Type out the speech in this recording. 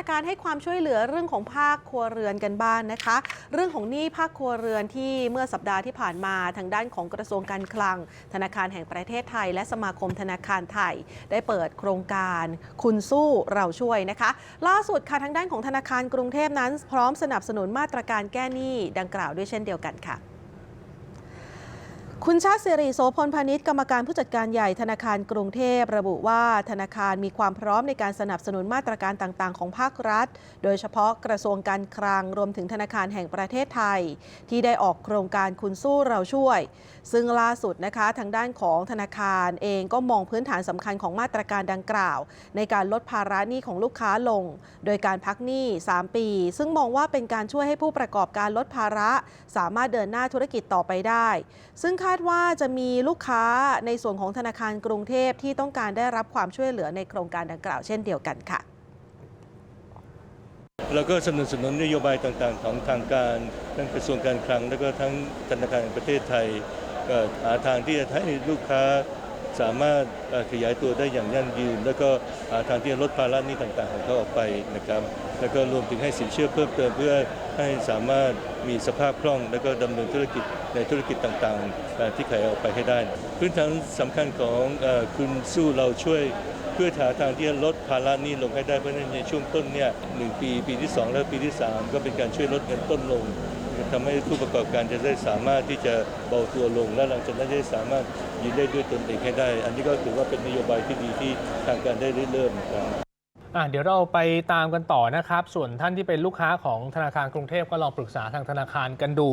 รการให้ความช่วยเหลือเรื่องของภาคครัวเรือนกันบ้างนนะคะ เรื่องของหนี้ภาคครัวเรือนที่เมื่อสัปดาห์ที่ผ่านมาทางด้านของกระทรวงการคลัง ธนาคารแห่งประเทศไทย และสมาคมธนาคารไทย ได้เปิดโครงการคุณสู้เราช่วยนะคะ ล่าสุดค่ะทางด้านของธนาคารกรุงเทพนั้น พร้อมสนับสนุนมาตรการแก้หนี้ดังกล่าวด้วยเช่นเดียวกันค่ะ คุณชาติสิริโสพลพาณิชย์กรรมการผู้จัดการใหญ่ธนาคารกรุงเทพระบุว่าธนาคารมีความพร้อมในการสนับสนุนมาตรการต่างๆ ของภาครัฐ โดยเฉพาะกระทรวงการคลังรวมถึงธนาคารแห่งประเทศไทย ที่ได้ออกโครงการคุณสู้เราช่วย ซึ่งล่าสุดนะคะทางด้านของธนาคารเองก็มองพื้นฐานสำคัญของมาตรการดังกล่าว ในการลดภาระหนี้ของลูกค้าลง โดยการพักหนี้ 3 ปี ซึ่งมองว่าเป็นการช่วยให้ผู้ประกอบการลดภาระ สามารถเดินหน้าธุรกิจต่อไปได้ ซึ่งคาาดว่าจะมีลูกค้าในส่วนของธนาคารกรุงเทพที่ต้องการได้รับความช่วยเหลือในโครงการดังกล่าวเช่นเดียวกันค่ะแล้วก็สนับสนุนนโยบายต่างๆ ของทางการทั้งกระทรวงการคลัง แล้วก็ทั้งธนาคารแห่งประเทศไทยก็หาทางที่จะให้ลูกค้า สามารถขยายตัวได้อย่างยั่งยืน แล้วก็ทางที่ลดภาระหนี้ต่างๆ ของเขาออกไปนะครับแล้วก็รวมถึงให้สินเชื่อเพิ่มเติมเพื่อให้สามารถมีสภาพคล่อง แล้วก็ดำเนินธุรกิจในธุรกิจต่างๆ ที่ขยายออกไปให้ได้ พื้นฐานสำคัญของอคุณสู้เราช่วยเพื่อหาทางที่จะลดภาระหนี้ลงให้ได้เพราะฉะนั้นในช่วงต้นเนี่ยหนึ่งปี ปีที่ 2 และปีที่ 3 ก็เป็นการช่วยลดเงินต้นลง ทำให้ผู้ประกอบการจะได้สามารถที่จะเบาตัวลง และหลังจากนั้นจะได้สามารถยืนได้ด้วยตนเองให้ได้ อันนี้ก็ถือว่าเป็นนโยบายที่ดีที่ทางการได้ริเริ่มครับอะเดี๋ยวเราไปตามกันต่อนะครับ ส่วนท่านที่เป็นลูกค้าของธนาคารกรุงเทพก็ลองปรึกษาทางธนาคารกันดู